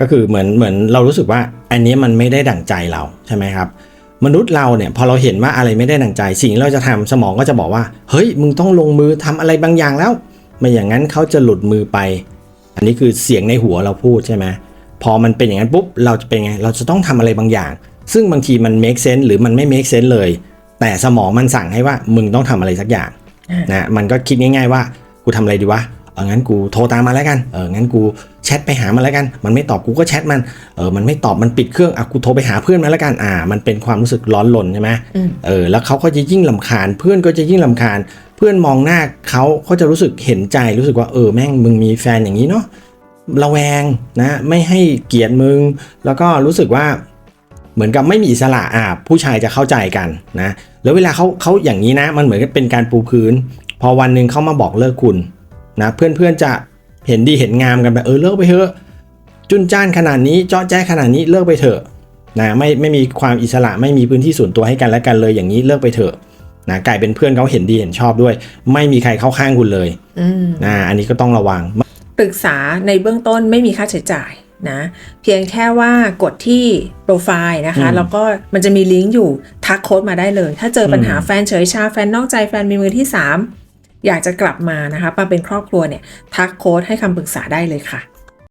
ก็คือเหมือนเหมือนเรารู้สึกว่าอันนี้มันไม่ได้ดั่งใจเราใช่ไหมครับ มนุษย์เราเนี่ยพอเราเห็นว่าอะไรไม่ได้ดั่งใจ สิ่งที่เราจะทำสมองก็จะบอกว่า เฮ้ย มึงต้องลงมือทำอะไรบางอย่างแล้ว ไม่อย่างนั้นเขาจะหลุดมือไป อันนี้คือเสียงในหัวเราพูดใช่ไหมพอมันเป็นอย่างนั้นปุ๊บเราจะเป็นไงเราจะต้องทำอะไรบางอย่าง ซึ่งบางทีมัน make sense หรือมันไม่ make sense เลย แต่สมองมันสั่งให้ว่ามึงต้องทำอะไรสักอย่างอ่านนะมันก็คิดง่าย ๆ ว่ากูทำอะไรดีวะเอองั้นกูโทรตามมาแล้วกันเอองั้นกู แชทไปหามันแล้วกัน มันไม่ตอบกูก็แชทมัน เออ มันไม่ตอบ มันปิดเครื่อง อะ กูโทรไปหาเพื่อนมาแล้วกัน อ่า มันเป็นความรู้สึกร้อนรนใช่ไหมอืมเออ แล้วเขาก็จะยิ่งลำคาญ เพื่อนก็จะยิ่งลำคาญ เพื่อนมองหน้าเขาเขาจะรู้สึกเห็นใจ รู้สึกว่า เออ แม่ง มึงมีแฟนอย่างนี้เนาะ ระแวงนะ ไม่ให้เกียรติมึง แล้วก็รู้สึกว่า เหมือนกับไม่มีอิสระ อะผู้ชายจะเข้าใจกันนะ แล้วเวลาเขาเขาอย่างนี้นะ มันเหมือนกับเป็นการปูพื้น พอวันหนึ่งเขามาบอกเลิกคุณนะ เพื่อนๆจะ เห็นดีเห็นงามกันไปเออเลิกไปเถอะ จุนจ้านขนาดนี้เจาะแจ้ขนาดนี้เลิกไปเถอะนะไม่ไม่มีความอิสระไม่มีพื้นที่ส่วนตัวให้กันและกันเลยอย่างนี้เลิกไปเถอะนะกลายเป็นเพื่อนเขาเห็นดีเห็นชอบด้วย ไม่มีใครเข้าข้างคุณเลยอืมนะอันนี้ก็ต้องระวังปรึกษาในเบื้องต้นไม่มีค่าใช้จ่ายนะเพียงแค่ว่ากดที่โปรไฟล์นะคะอืมแล้วก็มันจะมีลิงก์อยู่ทักโค้ดมาได้เลย ถ้าเจอปัญหาอืมแฟนเฉยชาแฟนนอกใจแฟนมีมือที่ 3 อยากจะกลับมานะคะมาเป็นครอบครัวเนี่ยทักโค้ดให้คำปรึกษาได้เลยค่ะ